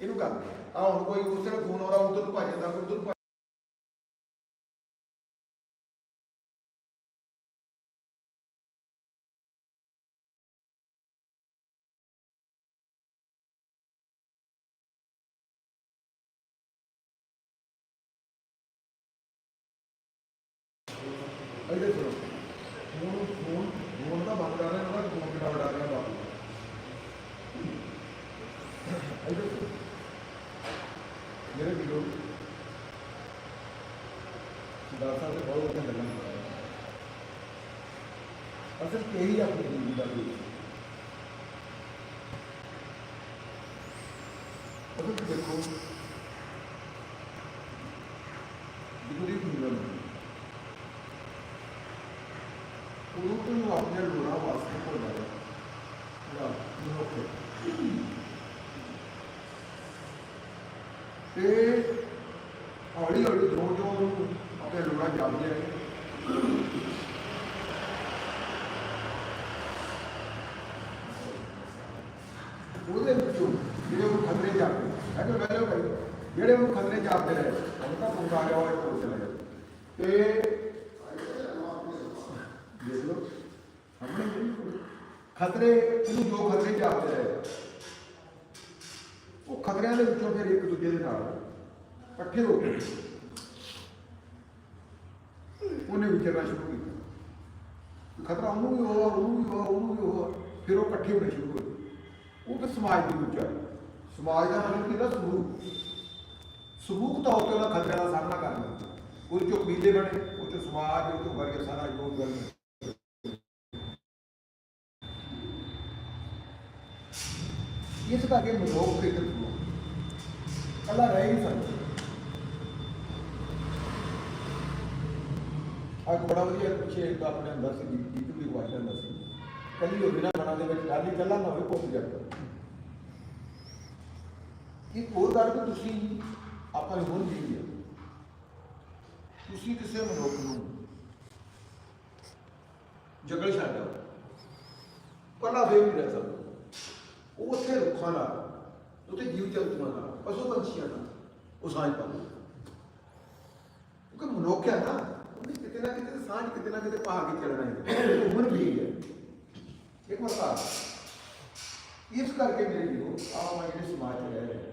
ਇਹਨੂੰ ਕਰ ਆ ਹੁਣ ਕੋਈ ਉਸੇ ਨੂੰ ਫੋਨ ਆਉਂਦਾ ਉਧਰ ਨੂੰ ਭੱਜ ਜਾਂਦਾ ਕੋਈ ਉਧਰ ਨੂੰ ਭੱਜ ਇਹਦੇ ਸੁਣੋ ਫੋਨ ਫੋਨ ਫੋਨ ਦਾ ਬੰਦ ਕਰ ਰਿਹਾ ਉਹਦਾ ਫੋਨ ਕਿਹੜਾ ਵੜਾ ਰਿਹਾ ਬਾਪੂ। ਇਹਦੇ ਸੁਣੋ ਮੇਰੇ ਵੀਡੀਓ ਸਰਦਾਰ ਸਾਹਿਬ ਦੇ ਬਹੁਤ ਵਧੀਆ ਗੱਲਾਂ ਕਰ ਰਹੇ ਅਸਲ ਕਹੀ ਆਪਣੀ ਜ਼ਿੰਦਗੀ ਦਾ ਵੀ ਅਸਲ ਚ ਦੇਖੋ ਜਿਗਰੀ ਦੁਨੀਆ ਉਹ ਤੋਂ ਆਪਣੇ ਲੋੜਾ ਵਾਸਤੇ ਕੋਲ ਆ ਰਿਹਾ ਨਾ ਓਕੇ ਤੇ ਹੌਲੀ ਹੌਲੀ ਜੋ ਜੋ ਆਪਣੇ ਲੋੜਾਂ ਜਾਪਦੇ ਰਹੇ ਉਹਦੇ ਵਿੱਚੋਂ ਜਿਹੜੇ ਉਹ ਖਤਰੇ ਜਾਪਦੇ ਹੈ ਕਿ ਪਹਿਲੇ ਭਾਈ ਜਿਹੜੇ ਉਹ ਖਤਰੇ ਜਾਪਦੇ ਰਹੇ ਉਹ ਤਾਂ ਪੁੰਗ ਗਿਆ, ਉਹ ਕੋਲ ਚਲੇ ਗਏ ਤੇ ਦੇਖ ਲਓ, ਸਾਹਮਣੇ ਖਤਰੇ, ਇਹਨੂੰ ਜੋ ਖਤਰੇ ਜਾਪਦੇ ਰਹੇ। ਉਹ ਖਤਰਿਆਂ ਦੇ ਵਿੱਚੋਂ ਫਿਰ ਇੱਕ ਦੂਜੇ ਦੇ ਨਾਲ ਇਕੱਠੇ ਹੋ ਕੇ ਉਹਨੇ ਵਿਚਰਨਾ ਸ਼ੁਰੂ ਕੀਤਾ ਖਤਰਾ ਉਹਨੂੰ ਵੀ ਹੋਇਆ ਉਹਨੂੰ ਵੀ ਹੋਇਆ ਉਹਨੂੰ ਵੀ ਹੋਇਆ ਫਿਰ ਉਹ ਇਕੱਠੇ ਹੋਣੇ ਸ਼ੁਰੂ ਹੋਏ ਉਹ ਫਿਰ ਸਮਾਜ ਦੀ ਉੱਚਾਈ ਸਮਾਜ ਦਾ ਮਤਲਬ ਕਿਹਦਾ ਸਮੂਹ ਸਮੂਹ ਤੌਰ ਤੇ ਉਹਨਾਂ ਖਤਰਿਆਂ ਦਾ ਸਾਹਮਣਾ ਕਰਨਾ ਉਹ ਚੋਂ ਕਬੀਲੇ ਬਣੇ ਉਹ ਚੋਂ ਸਮਾਜ ਉਹ ਚੋਂ ਵਰਗ ਸਾਰਾ ਯੋਗ ਬਣੇ ਇਸ ਕਰਕੇ ਮਨੋਖ ਖੇਤਰ ਨੂੰ ਕੱਲਾ ਰਹਿ ਨਹੀਂ ਸਕਦਾ ਆ ਬੜਾ ਵਧੀਆ ਪਿੱਛੇ ਇੱਕ ਆਪਣੇ ਅੰਦਰ ਸੀ ਜੀਤੂ ਦੀ ਆਵਾਜ਼ ਅੰਦਰ ਸੀ। ਕੱਲੀ ਹੋਵੇ ਨਾ ਮਨਾਂ ਦੇ ਵਿੱਚ ਖਾਲੀ ਕੱਲਾ ਨਾ ਹੋਵੇ ਭੁੱਖ ਜਾਂਦਾ ਇੱਕ ਹੋਰ ਗੱਲ ਕਿ ਤੁਸੀਂ, ਆਪਾਂ ਨੂੰ ਹੁਣ ਜੀ ਤੁਸੀਂ ਕਿਸੇ ਮਨੁੱਖ ਨੂੰ ਜਗਲ ਛੱਡ ਦਿਓ ਕੱਲਾ ਦੇ ਨਹੀਂ ਰਹਿ ਸਕਦਾ। ਉਹ ਉੱਥੇ ਰੁੱਖਾਂ ਨਾਲ, ਉੱਥੇ ਜੀਵ ਜੰਤੂਆਂ ਨਾਲ, ਪਸ਼ੂ ਪੰਛੀਆਂ ਨਾਲ, ਉਹ ਸਾਂਝ ਪਾਉਂਦਾ ਕਿਉਂਕਿ ਮਨੁੱਖ ਹੈ ਨਾ ਕਿਤੇ ਨਾ ਕਿਤੇ ਸਾਂਝ ਕਿਤੇ ਨਾ ਕਿਤੇ ਪਾ ਕੇ ਚੱਲਣਾ ਹੈ। ਉਮਰ ਵੀ ਹੈ। ਇੱਕ ਮਸਲਾ ਇਸ ਕਰਕੇ ਮੇਰੇ ਵੀਰੋ, ਆਹ ਮੈਂ ਜਿਹੜੇ ਸਮਾਜ 'ਚ ਰਹਿ ਰਹੇ।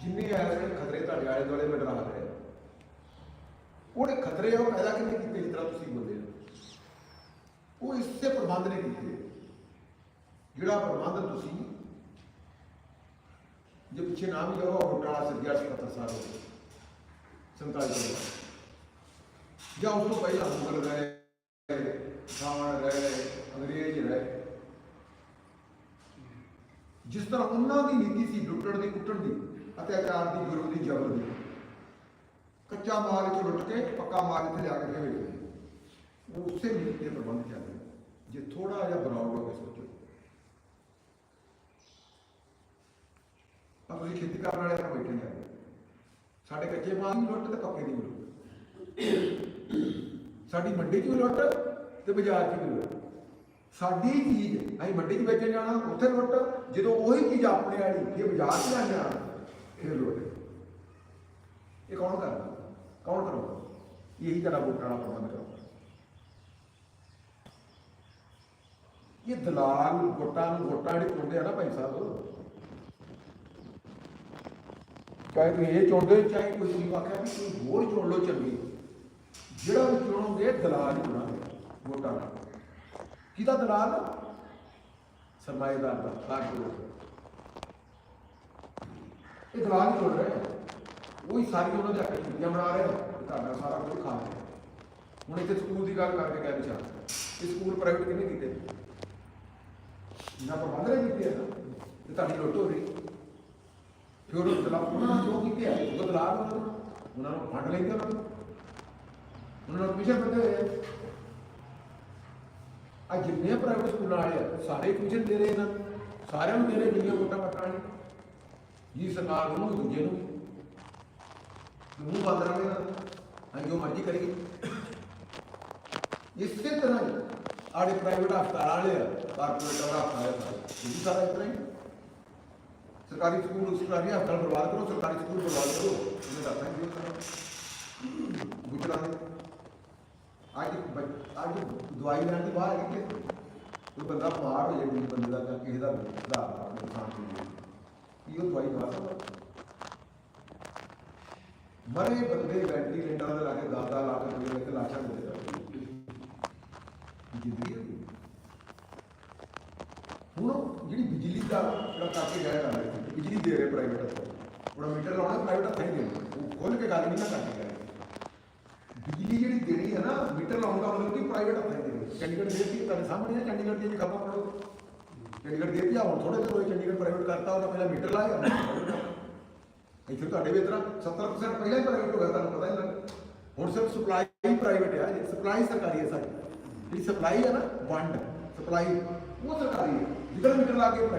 ਜਿੰਨੇ ਆ ਖਤਰੇ ਤੁਹਾਡੇ ਆਲੇ ਦੁਆਲੇ ਮੰਡਰਾ ਰਹੇ ਉਹਦੇ ਖਤਰੇ ਉਹ ਪੈਦਾ ਕਿਵੇਂ ਕੀਤੇ ਜਿਸ ਤਰ੍ਹਾਂ ਤੁਸੀਂ ਬੋਲੇ ਹੋ? ਉਹ ਇਸੇ ਪ੍ਰਬੰਧ ਨੇ ਕੀਤੇ। ਜਿਹੜਾ ਪ੍ਰਬੰਧ ਤੁਸੀਂ, ਜੇ ਪਿੱਛੇ ਨਾਮ ਹੀ ਲਓ ਹੋਟਾਲਾ ਸੱਜਿਆ 77 ਸਾਲ ਹੋ ਗਏ 47 ਸਾਲ ਜਾਂ ਉਸ ਤੋਂ ਪਹਿਲਾਂ ਮੁਗਲ ਰਹੇ, ਸਾਵਣ ਰਹੇ, ਅੰਗਰੇਜ਼ ਰਹੇ। ਜਿਸ ਤਰ੍ਹਾਂ ਉਹਨਾਂ ਦੀ ਨੀਤੀ ਸੀ ਲੁੱਟਣ ਦੀ, ਕੁੱਟਣ ਦੀ ਅਤਿਆਚਾਰ ਦੀ ਗੁਰੂ ਦੀ, ਜ਼ਬਰ ਦੀ। ਕੱਚਾ ਮਾਲ ਚ ਲੁੱਟ ਕੇ, ਪੱਕਾ ਮਾਲ ਇੱਥੇ ਲਿਆ ਕੇ ਵੇਚਦੇ ਉਹ ਉਸੇ ਨੀਤੀ ਦੇ ਪ੍ਰਬੰਧ ਚੱਲਦੇ ਜੇ ਥੋੜਾ ਜਿਹਾ ਬਰਾਉਡ ਹੋ ਕੇ ਸੋਚੋ। ਆ ਤੁਸੀਂ ਖੇਤੀ ਕਰਨ ਵਾਲੇ ਆਪਾਂ ਬੈਠੇ ਨੇ। ਸਾਡੇ ਕੱਚੇ ਮਾਲ ਦੀ ਲੁੱਟ ਤੇ ਪੱਕੇ ਦੀ ਲੁੱਟ। ਸਾਡੀ ਮੰਡੀ 'ਚ ਵੀ ਲੁੱਟ ਤੇ ਬਾਜ਼ਾਰ 'ਚ ਵੀ ਲੁੱਟ। ਸਾਡੀ ਚੀਜ਼ ਅਸੀਂ ਮੰਡੀ 'ਚ ਵੇਚਣ ਜਾਣਾ ਉੱਥੇ ਲੁੱਟ। ਜਦੋਂ ਉਹੀ ਚੀਜ਼ ਆਪਣੇ ਵਾਲੀ ਜੇ ਬਾਜ਼ਾਰ 'ਚ ਲੈਣ ਜਾਣਾ ਫਿਰ ਲੁੱਟ। ਇਹ ਕੌਣ ਕਰਦਾ ਕੌਣ ਕਰੂਗਾ? ਇਹੀ ਤਰ੍ਹਾਂ ਵੋਟਾਂ ਦਾ ਪ੍ਰਬੰਧ ਕਰੂਗਾ। ਇਹ ਦਲਾਲ ਵੋਟਾਂ ਨੂੰ ਵੋਟਾਂ ਜਿਹੜੇ ਚੁਣਦੇ ਆ ਨਾ ਭਾਈ ਸਾਹਿਬ ਚਾਹੇ ਤੁਸੀਂ ਇਹ ਚੁਣਦੇ ਹੋ, ਚਾਹੇ ਕੋਈ ਤੁਸੀਂ ਆਖਿਆ ਵੀ ਕੋਈ ਹੋਰ ਚੁਣ ਲਓ ਚੰਗੀ। ਜਿਹੜਾ ਵੀ ਚੁਣੋਗੇ, ਦਲਾਲ ਹੀ ਵੋਟਾਂ ਦਾ। ਕਿਹਦਾ ਦਲਾਲ? ਸਰਮਾਏਦਾਰ ਦਾ ਕਾਰਪੋਰੇਟ ਇਹ ਦਲਾਲ ਹੀ ਚੁਣ ਰਹੇ ਉਹੀ ਸਾਰੀ ਉਹਨਾਂ ਦੇ ਆਪਣੇ ਚੀਜ਼ਾਂ ਬਣਾ ਰਹੇ ਤੁਹਾਡਾ ਸਾਰਾ ਕੁਝ ਖਾ ਰਹੇ ਹੁਣ ਇੱਥੇ ਸਕੂਲ ਦੀ ਗੱਲ ਕਰਕੇ ਕਹਿ ਵਿਚਾਰ। ਇਹ ਸਕੂਲ ਪ੍ਰਾਈਵੇਟ ਕਿਹਨੇ ਕੀਤੇ? ਨਾ ਪ੍ਰਬੰਧ ਨੇ ਕੀਤੇ ਆ। ਨਾ ਤੇ ਤੁਹਾਡੀ ਲੁੱਟ ਹੋ ਰਹੀ। ਫਿਰ ਉਹ ਦਲਾਲ ਉਹਨਾਂ ਨੇ ਜੋ ਕੀਤੇ ਆ, ਉਹ ਦਲਾਲ ਉਹਨਾਂ ਉਹਨਾਂ ਨੂੰ ਫੰਡ ਲੈਂਦੇ ਉਹਨਾਂ ਨੂੰ। ਉਹਨਾਂ ਨੂੰ ਕਮਿਸ਼ਨ ਦਿੰਦੇ ਹੋਏ ਜਿੰਨੇ ਪ੍ਰਾਈਵੇਟ ਸਕੂਲਾਂ ਵਾਲੇ ਆ, ਸਾਰੇ ਟਿਊਸ਼ਨ ਦੇ ਰਹੇ ਇਹਨਾਂ ਸਾਰਿਆਂ ਨੂੰ ਦੇ ਰਹੇ ਜਿੰਨੀਆਂ ਵੋਟਾਂ ਵਟਾਂ ਨੇ। ਜੀ ਸਰਕਾਰ ਨੂੰ, ਦੂਜੇ ਨੂੰ। ਮੂੰਹ ਬੰਦ ਰਵੇ ਨਾ ਅਸੀਂ ਜੋ ਮਰਜ਼ੀ ਕਰੇਗੀ ਇਸੇ ਤਰ੍ਹਾਂ ਹੀ ਆੜੇ ਪ੍ਰਾਈਵੇਟ ਹਸਪਤਾਲ ਵਾਲੇ ਆ ਕਾਰਪੋਰੇਟ ਵਾਲਾ ਹਸਪਤਾਲ ਇਹ ਸਾਰਾ। ਇਸ ਤਰ੍ਹਾਂ ਹੀ? ਸਰਕਾਰੀ ਸਕੂਲ, ਸਰਕਾਰੀ ਹਸਪਤਾਲ ਬਰਬਾਦ ਕਰੋ, ਸਰਕਾਰੀ ਸਕੂਲ ਬਰਬਾਦ ਕਰੋ। ਉਹਨੇ ਦੱਸਣਾ ਕੀ ਹੋਣਾ ਅੱਜ ਬੱਚ- ਅੱਜ ਦਵਾਈ ਲੈਣ ਦੀ ਬਾਹਰ ਹੈ ਕਿ ਕੋਈ ਬੰਦਾ ਬਿਮਾਰ ਹੋ ਜਾਏ, ਕੋਈ ਬੰਦੇ ਦਾ ਜਾਂ ਕਿਸੇ ਦਾ ਦਾ ਨੁਕਸਾਨ ਹੋ ਜਾਏ, ਕੀ ਉਹ ਦਵਾਈ ਖਾ ਸਕਦਾ? ਮਰੇ ਬੰਦੇ ਵੈਂਟੀਲੇਟਰ ਦੇ ਲਾ ਕੇ 10 ਲੱਖ ਰੁਪਏ ਦੇ ਲਾਸ਼ਾਂ ਦੇ ਦੇ ਜ਼ਿੰਦਗੀ ਹੈ ਹੁਣ ਜਿਹੜੀ ਬਿਜਲੀ ਦਾ ਜਿਹੜਾ ਕਰਕੇ ਗਿਆ ਨਾ, ਬਿਜਲੀ ਦੇ ਰਹੇ ਪ੍ਰਾਈਵੇਟ ਹੱਥੋਂ ਉਹਦਾ ਮੀਟਰ ਲਾਉਣਾ ਪ੍ਰਾਈਵੇਟ ਹੱਥਾਂ ਹੀ ਦੇਣਾ। ਉਹ ਖੋਲ ਕੇ ਗੱਲ ਨਹੀਂ ਨਾ ਕਰਕੇ ਗਿਆ ਦੇਣੀ ਹੈ ਨਾ ਮੀਟਰ ਲਾਉਣ ਦਾ ਮਤਲਬ ਕਿ ਪ੍ਰਾਈਵੇਟ ਹੱਥਾਂ ਹੀ ਦੇਣੀ ਚੰਡੀਗੜ੍ਹ ਦੇ ਦਿੱਤੀ ਤੁਹਾਡੇ ਸਾਹਮਣੇ ਹੈ ਚੰਡੀਗੜ੍ਹ ਦੀ ਖਬਰ ਪੜੋ ਚੰਡੀਗੜ੍ਹ ਦੇ ਦਿੱਤੀ ਆ ਹੁਣ ਥੋੜੇ ਜਿਹਾ ਚੰਡੀਗੜ੍ਹ ਪ੍ਰਾਈਵੇਟ ਕਰਤਾ ਉਹਦਾ ਪਹਿਲਾਂ ਮੀਟਰ ਲਾਇਆ ਇੱਥੇ ਤੁਹਾਡੇ ਵੀ ਇਤਨਾ 70% ਪਹਿਲਾਂ ਹੀ ਪ੍ਰਾਈਵੇਟ ਹੋ ਗਿਆ ਤੁਹਾਨੂੰ ਪਤਾ ਹੀ ਲੱਗ ਹੁਣ ਸਿਰਫ ਸਪਲਾਈ ਪ੍ਰਾਈਵੇਟ ਹੈ ਜੀ ਸਪਲਾਈ ਸਰਕਾਰੀ ਹੈ ਸਾਡੀ ਜਿਹੜੀ